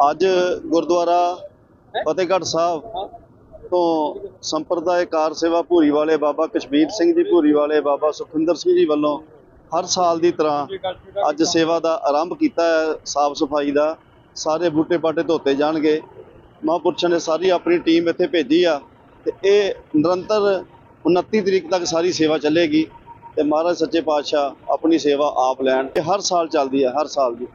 ਅੱਜ ਗੁਰਦੁਆਰਾ ਫਤਿਹਗੜ੍ਹ ਸਾਹਿਬ ਤੋਂ ਸੰਪਰਦਾਇਕਾਰ ਸੇਵਾ ਭੂਰੀ ਵਾਲੇ ਬਾਬਾ ਕਸ਼ਮੀਰ ਸਿੰਘ ਜੀ, ਭੂਰੀ ਵਾਲੇ ਬਾਬਾ ਸੁਖਿੰਦਰ ਸਿੰਘ ਜੀ ਵੱਲੋਂ ਹਰ ਸਾਲ ਦੀ ਤਰ੍ਹਾਂ ਅੱਜ ਸੇਵਾ ਦਾ ਆਰੰਭ ਕੀਤਾ ਹੈ, ਸਾਫ਼ ਸਫ਼ਾਈ ਦਾ। ਸਾਰੇ ਬੂਟੇ ਪਾਟੇ ਧੋਤੇ ਜਾਣਗੇ। ਮਹਾਂਪੁਰਸ਼ਾਂ ਨੇ ਸਾਰੀ ਆਪਣੀ ਟੀਮ ਇੱਥੇ ਭੇਜੀ ਆ ਤੇ ਇਹ ਨਿਰੰਤਰ 29 ਤਰੀਕ ਤੱਕ ਸਾਰੀ ਸੇਵਾ ਚੱਲੇਗੀ ਤੇ ਮਹਾਰਾਜ ਸੱਚੇ ਪਾਤਸ਼ਾਹ ਆਪਣੀ ਸੇਵਾ ਆਪ ਲੈਣ। ਇਹ ਹਰ ਸਾਲ ਚੱਲਦੀ ਹੈ, ਹਰ ਸਾਲ ਦੀ।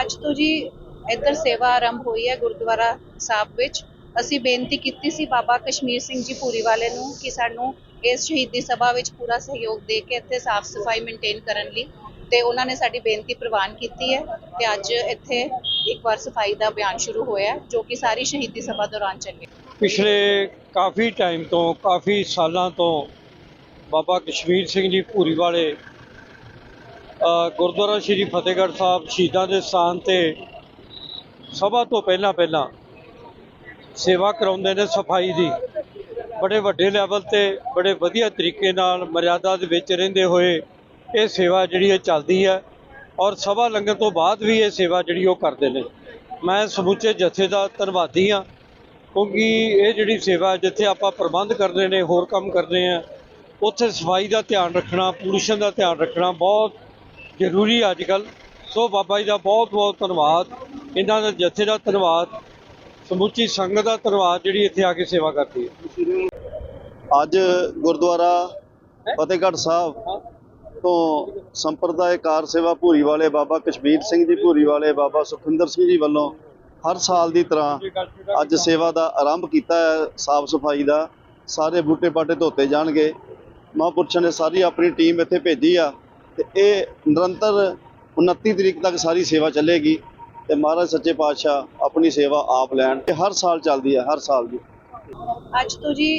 ਅੱਜ ਤੋਂ ਜੀ ਇੱਧਰ ਸੇਵਾ ਆਰੰਭ ਹੋਈ ਹੈ ਗੁਰਦੁਆਰਾ ਸਾਹਿਬ ਵਿੱਚ। ਅਸੀਂ ਬੇਨਤੀ ਕੀਤੀ ਸੀ ਬਾਬਾ ਕਸ਼ਮੀਰ ਸਿੰਘ ਜੀ ਪੂਰੀ ਵਾਲੇ ਨੂੰ ਕਿ ਸਾਨੂੰ ਇਸ ਸ਼ਹੀਦੀ ਸਭਾ ਵਿੱਚ ਪੂਰਾ ਸਹਿਯੋਗ ਦੇ ਕੇ ਇੱਥੇ ਸਾਫ਼ ਸਫ਼ਾਈ ਮੇਨਟੇਨ ਕਰਨ ਲਈ ਤੇ ਉਹਨਾਂ ਨੇ ਸਾਡੀ ਬੇਨਤੀ ਪ੍ਰਵਾਨ ਕੀਤੀ ਹੈ ਤੇ ਅੱਜ ਇੱਥੇ ਇੱਕ ਵਾਰ ਸਫ਼ਾਈ ਦਾ ਅਭਿਆਨ ਸ਼ੁਰੂ ਹੋਇਆ ਜੋ ਕਿ ਸਾਰੀ ਸ਼ਹੀਦੀ ਸਭਾ ਦੌਰਾਨ ਚੱਲੇ ਪਿਛਲੇ ਕਾਫੀ ਟਾਈਮ ਤੋਂ, ਕਾਫੀ ਸਾਲਾਂ ਤੋਂ ਬਾਬਾ ਕਸ਼ਮੀਰ ਸਿੰਘ ਜੀ ਭੂਰੀ ਵਾਲੇ ਗੁਰਦੁਆਰਾ ਸ਼੍ਰੀ ਫਤਿਹਗੜ੍ਹ ਸਾਹਿਬ ਸ਼ਹੀਦਾਂ ਦੇ ਸਥਾਨ ਤੇ ਸਭਾ ਤੋਂ ਪਹਿਲਾਂ ਪਹਿਲਾਂ ਸੇਵਾ ਕਰਾਉਂਦੇ ਨੇ ਸਫ਼ਾਈ ਦੀ। ਬੜੇ ਵੱਡੇ ਲੈਵਲ ਤੇ, ਬੜੇ ਵਧੀਆ ਤਰੀਕੇ ਨਾਲ ਮਰਿਆਦਾ ਦੇ ਵਿੱਚ ਰਹਿੰਦੇ ਹੋਏ ਇਹ ਸੇਵਾ ਜਿਹੜੀ ਹੈ ਚੱਲਦੀ ਹੈ ਔਰ ਸਭਾ ਲੰਘਣ ਤੋਂ ਬਾਅਦ ਵੀ ਇਹ ਸੇਵਾ ਜਿਹੜੀ ਉਹ ਕਰਦੇ ਨੇ। ਮੈਂ ਸਮੁੱਚੇ ਜਥੇ ਦਾ ਧੰਨਵਾਦੀ ਹਾਂ ਕਿਉਂਕਿ ਇਹ ਜਿਹੜੀ ਸੇਵਾ ਜਿੱਥੇ ਆਪਾਂ ਪ੍ਰਬੰਧ ਕਰਦੇ ਨੇ, ਹੋਰ ਕੰਮ ਕਰਦੇ ਆ ਉੱਥੇ ਸਫ਼ਾਈ ਦਾ ਧਿਆਨ ਰੱਖਣਾ ਪੋਲੂਸ਼ਨ ਦਾ ਧਿਆਨ ਰੱਖਣਾ ਬਹੁਤ ਜ਼ਰੂਰੀ ਅੱਜ ਕੱਲ ਸੋ ਬਾਬਾ ਜੀ ਦਾ ਬਹੁਤ ਬਹੁਤ ਧੰਨਵਾਦ। ਇਹਨਾਂ ਦੇ ਜਥੇ ਦਾ ਧੰਨਵਾਦ ਸਮੁੱਚੀ ਸੰਗਤ ਦਾ ਧੰਨਵਾਦ ਜਿਹੜੀ ਇੱਥੇ ਆ ਕੇ ਸੇਵਾ ਕਰਦੀ ਹੈ। ਅੱਜ ਗੁਰਦੁਆਰਾ ਫਤਿਹਗੜ੍ਹ ਸਾਹਿਬ ਤੋਂ ਸੰਪਰਦਾਇਕਾਰ ਸੇਵਾ ਭੂਰੀ ਵਾਲੇ ਬਾਬਾ ਕਸ਼ਮੀਰ ਸਿੰਘ ਜੀ ਭੂਰੀ ਵਾਲੇ ਬਾਬਾ ਸੁਖਿੰਦਰ ਸਿੰਘ ਜੀ ਵੱਲੋਂ ਹਰ ਸਾਲ ਦੀ ਤਰ੍ਹਾਂ ਅੱਜ ਸੇਵਾ ਦਾ ਆਰੰਭ ਕੀਤਾ ਹੈ ਸਾਫ਼ ਸਫ਼ਾਈ ਦਾ। ਸਾਰੇ ਬੂਟੇ ਬਾਟੇ ਧੋਤੇ ਜਾਣਗੇ। ਮਹਾਂਪੁਰਸ਼ਾਂ ਨੇ ਸਾਰੀ ਆਪਣੀ ਟੀਮ ਇੱਥੇ ਭੇਜੀ ਆ ਤੇ ਇਹ ਨਿਰੰਤਰ 29 ਤਰੀਕ ਤੱਕ ਸਾਰੀ ਸੇਵਾ ਚੱਲੇਗੀ। ਤੇ ਮਹਾਰਾਜ ਸੱਚੇ ਪਾਤਸ਼ਾਹ ਆਪਣੀ ਸੇਵਾ ਆਪ ਲੈਣ ਇਹ ਹਰ ਸਾਲ ਚੱਲਦੀ ਹੈ ਹਰ ਸਾਲ ਦੀ। ਅੱਜ ਤੋਂ ਜੀ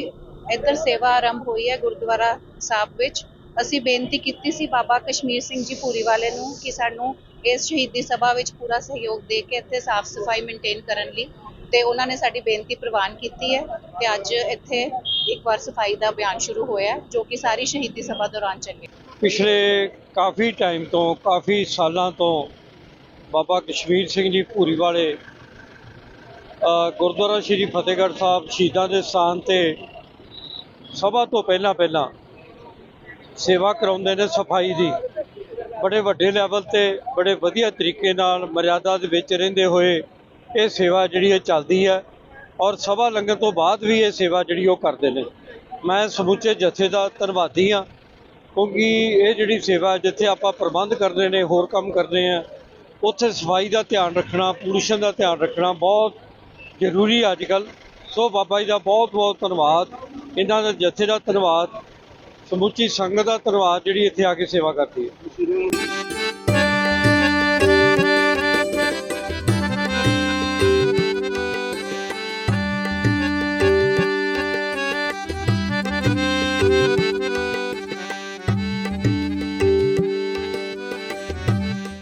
ਇੱਧਰ ਸੇਵਾ ਆਰੰਭ ਹੋਈ ਹੈ ਗੁਰਦੁਆਰਾ ਸਾਹਿਬ ਵਿੱਚ। ਅਸੀਂ ਬੇਨਤੀ ਕੀਤੀ ਸੀ ਬਾਬਾ ਕਸ਼ਮੀਰ ਸਿੰਘ ਜੀ ਪੂਰੀ ਵਾਲੇ ਨੂੰ ਕਿ ਸਾਨੂੰ ਇਸ ਸ਼ਹੀਦੀ ਸਭਾ ਵਿੱਚ ਪੂਰਾ ਸਹਿਯੋਗ ਦੇ ਕੇ ਇੱਥੇ ਸਾਫ਼ ਸਫ਼ਾਈ ਮੇਨਟੇਨ ਕਰਨ ਲਈ ਤੇ ਉਹਨਾਂ ਨੇ ਸਾਡੀ ਬੇਨਤੀ ਪ੍ਰਵਾਨ ਕੀਤੀ ਹੈ ਤੇ ਅੱਜ ਇੱਥੇ ਇੱਕ ਵਾਰ ਸਫ਼ਾਈ ਦਾ ਅਭਿਆਨ ਸ਼ੁਰੂ ਹੋਇਆ ਜੋ ਕਿ ਸਾਰੀ ਸ਼ਹੀਦੀ ਸਭਾ ਦੌਰਾਨ ਚੱਲੇ। ਪਿਛਲੇ ਕਾਫੀ ਟਾਈਮ ਤੋਂ ਕਾਫੀ ਸਾਲਾਂ ਤੋਂ ਬਾਬਾ ਕਸ਼ਮੀਰ ਸਿੰਘ ਜੀ ਭੂਰੀ ਵਾਲੇ ਗੁਰਦੁਆਰਾ ਸ਼੍ਰੀ ਫਤਿਹਗੜ੍ਹ ਸਾਹਿਬ ਸ਼ਹੀਦਾਂ ਦੇ ਸਥਾਨ ਤੇ ਸਭਾ ਤੋਂ ਪਹਿਲਾਂ ਪਹਿਲਾਂ ਸੇਵਾ ਕਰਾਉਂਦੇ ਨੇ ਸਫ਼ਾਈ ਦੀ। ਬੜੇ ਵੱਡੇ ਲੈਵਲ ਤੇ ਬੜੇ ਵਧੀਆ ਤਰੀਕੇ ਨਾਲ ਮਰਿਆਦਾ ਦੇ ਵਿੱਚ ਰਹਿੰਦੇ ਹੋਏ ਇਹ ਸੇਵਾ ਜਿਹੜੀ ਹੈ ਚੱਲਦੀ ਹੈ ਔਰ ਸਭਾ ਲੰਘਣ ਤੋਂ ਬਾਅਦ ਵੀ ਇਹ ਸੇਵਾ ਜਿਹੜੀ ਉਹ ਕਰਦੇ ਨੇ। ਮੈਂ ਸਮੁੱਚੇ ਜਥੇ ਦਾ ਧੰਨਵਾਦੀ ਹਾਂ ਕਿਉਂਕਿ ਇਹ ਜਿਹੜੀ ਸੇਵਾ ਜਿੱਥੇ ਆਪਾਂ ਪ੍ਰਬੰਧ ਕਰਦੇ ਨੇ, ਹੋਰ ਕੰਮ ਕਰਦੇ ਆ ਉੱਥੇ ਸਫ਼ਾਈ ਦਾ ਧਿਆਨ ਰੱਖਣਾ ਪੋਲੂਸ਼ਨ ਦਾ ਧਿਆਨ ਰੱਖਣਾ ਬਹੁਤ ਜ਼ਰੂਰੀ ਅੱਜ ਕੱਲ ਸੋ ਬਾਬਾ ਜੀ ਦਾ ਬਹੁਤ ਬਹੁਤ ਧੰਨਵਾਦ। ਇਹਨਾਂ ਦਾ ਜਥੇ ਦਾ ਧੰਨਵਾਦ। ਸਮੁੱਚੀ ਸੰਗਤ ਦਾ ਧੰਨਵਾਦ ਜਿਹੜੀ ਇੱਥੇ ਆ ਕੇ ਸੇਵਾ ਕਰਦੀ ਹੈ।